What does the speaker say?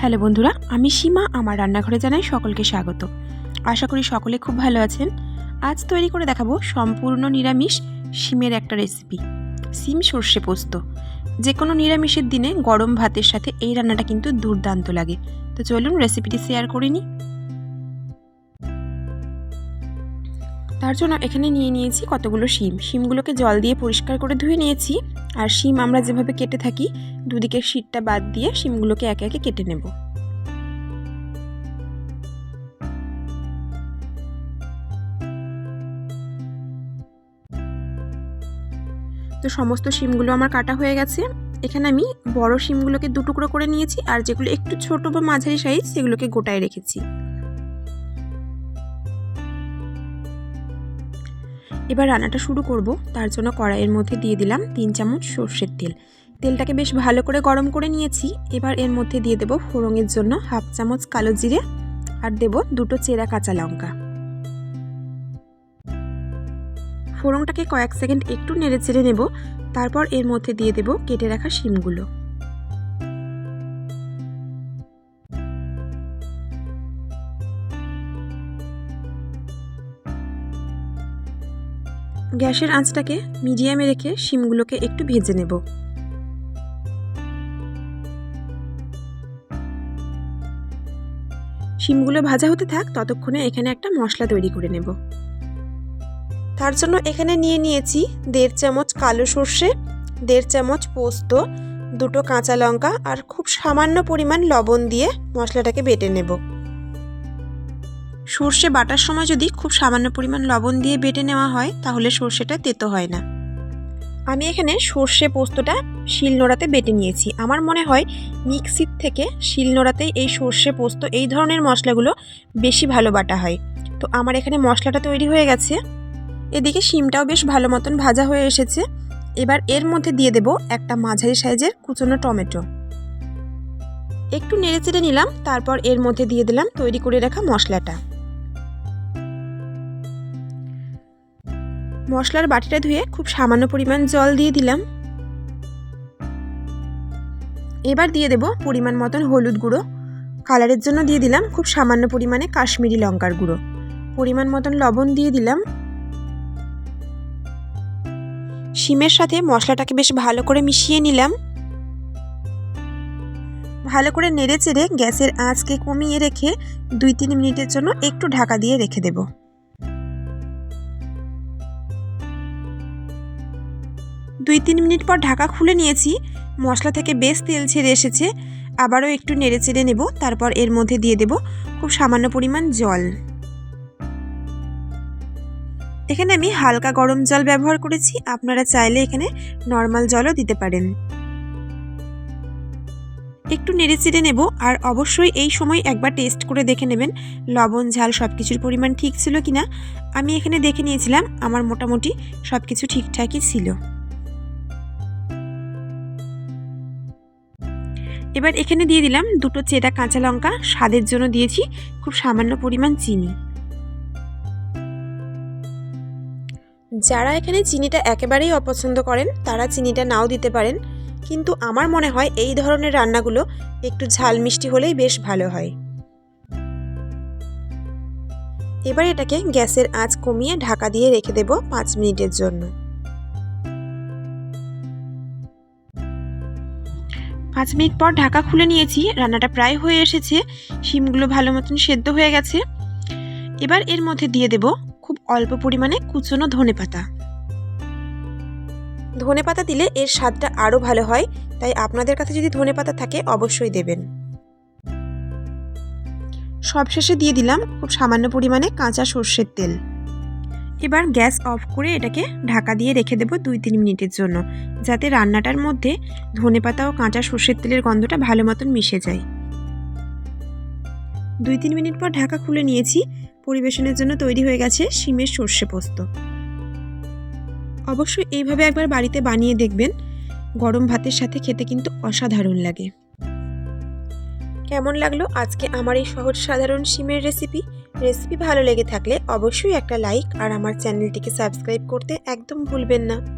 Hello বন্ধুরা, আমি সীমা, আমার রান্নাঘরে জানাই সকলকে স্বাগত। আশা করি সকলে খুব ভালো আছেন। আজ তৈরি করে দেখাবো সম্পূর্ণ নিরামিষ সিমের একটা রেসিপি সিম সর্ষে পোস্ত। যে কোনো নিরামিষের দিনে গরম ভাতের সাথে এই রান্নাটা কিন্তু দুর্দান্ত লাগে। তো চলুন রেসিপিটি শেয়ার করে নিই তার জন্য এখানে নিয়ে নিয়েছি কতগুলো শিম। শিমগুলোকে জল দিয়ে পরিষ্কার করে ধুয়ে নিয়েছি। আর শিম আমরা যেভাবে কেটে থাকি, দুদিকের শীতটা বাদ দিয়ে শিমগুলোকে একে একে কেটে নেব। তো সমস্ত শিমগুলো আমার কাটা হয়ে গেছে। এখানে আমি বড় শিমগুলোকে দু টুকরো করে নিয়েছি, আর যেগুলো একটু ছোট বা মাঝারি সাইজ সেগুলোকে গোটায় রেখেছি। এবার রান্নাটা শুরু করব। তার জন্য কড়াইয়ের মধ্যে দিয়ে দিলাম তিন চামচ সর্ষের তেল। তেলটাকে বেশ ভালো করে গরম করে নিয়েছি। এবার এর মধ্যে দিয়ে দেব ফোড়ঙের জন্য হাফ চামচ কালো জিরে আর দেব দুটো চেরা কাঁচা লঙ্কা। ফোড়নটাকে কয়েক সেকেন্ড একটু নেড়ে চেড়ে নেব। তারপর এর মধ্যে দিয়ে দেব কেটে রাখা শিমগুলো। গ্যাসের আঁচটাকে মিডিয়ামে রেখে শিমগুলোকে একটু ভেজে নেব। শিমগুলো ভাজা হতে থাক, ততক্ষণে এখানে একটা মশলা তৈরি করে নেব। তার জন্য এখানে নিয়ে নিয়েছি দেড় চামচ কালো সর্ষে, দেড় চামচ পোস্ত, দুটো কাঁচা লঙ্কা আর খুব সামান্য পরিমাণ লবণ দিয়ে মশলাটাকে বেটে নেব। সর্ষে বাটার সময় যদি খুব সামান্য পরিমাণ লবণ দিয়ে বেটে নেওয়া হয়, তাহলে সর্ষেটা তেতো হয় না। আমি এখানে সর্ষে পোস্তটা শিলনোড়াতে বেটে নিয়েছি। আমার মনে হয় মিক্সির থেকে শিলনোড়াতেই এই সর্ষে পোস্ত, এই ধরনের মশলাগুলো বেশি ভালো বাটা হয়। তো আমার এখানে মশলাটা তৈরি হয়ে গেছে। এদিকে শিমটাও বেশ ভালো মতন ভাজা হয়ে এসেছে। এবার এর মধ্যে দিয়ে দেব একটা মাঝারি সাইজের কুচনো টমেটো। একটু নেড়ে চেড়ে নিলাম, তারপর এর মধ্যে দিয়ে দিলাম তৈরি করে রাখা মশলাটা। মশলার বাটিটা ধুয়ে খুব সামান্য পরিমাণ জল দিয়ে দিলাম। এবার দিয়ে দেব পরিমাণ মতন হলুদ গুঁড়ো। কালারের জন্য দিয়ে দিলাম খুব সামান্য পরিমাণে কাশ্মীরি লঙ্কার গুঁড়ো। পরিমাণ মতন লবণ দিয়ে দিলাম। শিমের সাথে মশলাটাকে বেশ ভালো করে মিশিয়ে নিলাম। ভালো করে নেড়ে চেড়ে গ্যাসের আঁচকে কমিয়ে রেখে দুই তিন মিনিটের জন্য একটু ঢাকা দিয়ে রেখে দেবো। দুই তিন মিনিট পর ঢাকা খুলে নিয়েছি। মশলা থেকে বেশ তেল ছেড়ে এসেছে। আবারও একটু নেড়ে চেড়ে নেব, তারপর এর মধ্যে দিয়ে দেব খুব সামান্য পরিমাণ জল। এখানে আমি হালকা গরম জল ব্যবহার করেছি। আপনারা চাইলে এখানে নর্মাল জলও দিতে পারেন। একটু নেড়ে চেড়ে নেব, আর অবশ্যই এই সময় একবার টেস্ট করে দেখে নেবেন, লবণ, ঝাল সব কিছুর পরিমাণ ঠিক ছিল কিনা। আমি এখানে দেখে নিয়েছিলাম, আমার মোটামুটি সব কিছু ঠিকঠাকই ছিল। এবার এখানে দিয়ে দিলাম দুটো চেরা কাঁচা লঙ্কা, স্বাদের জন্য দিয়েছি খুব সামান্য পরিমাণ চিনি। যারা এখানে চিনিটা একেবারেই অপছন্দ করেন, তারা চিনিটা নাও দিতে পারেন। কিন্তু আমার মনে হয় এই ধরনের রান্নাগুলো একটু ঝাল মিষ্টি হলেই বেশ ভালো হয়। এবার এটাকে গ্যাসের আঁচ কমিয়ে ঢাকা দিয়ে রেখে দেব পাঁচ মিনিটের জন্য। পাঁচ মিনিট পর ঢাকা খুলে নিয়েছি, রান্নাটা প্রায় হয়ে এসেছে, শিমগুলো ভালো মতন সেদ্ধ হয়ে গেছে। এবার এর মধ্যে দিয়ে দেব খুব অল্প পরিমাণে কুচনো ধনে পাতা। ধনে পাতা দিলে এর স্বাদটা আরও ভালো হয়, তাই আপনাদের কাছে যদি ধনে পাতা থাকে অবশ্যই দেবেন। সবশেষে দিয়ে দিলাম খুব সামান্য পরিমাণে কাঁচা সর্ষের তেল। এবার গ্যাস অফ করে এটাকে ঢাকা দিয়ে রেখে দেবো দুই তিন মিনিটের জন্য, যাতে রান্নাটার মধ্যে ধনে পাতা ও কাঁচা সর্ষের তেলের গন্ধটা ভালো মতন মিশে যায়। দুই তিন মিনিট পর ঢাকা খুলে নিয়েছি, পরিবেশনের জন্য তৈরি হয়ে গেছে শিমের সর্ষে পোস্ত। অবশ্যই এইভাবে একবার বাড়িতে বানিয়ে দেখবেন, গরম ভাতের সাথে খেতে কিন্তু অসাধারণ লাগে। কেমন লাগল আজকে আমার এই সহজ সাধারণ সিমের রেসিপি রেসিপি ভালো লেগে থাকলে অবশ্যই একটা লাইক আর আমার চ্যানেলটিকে সাবস্ক্রাইব করতে একদম ভুলবেন না।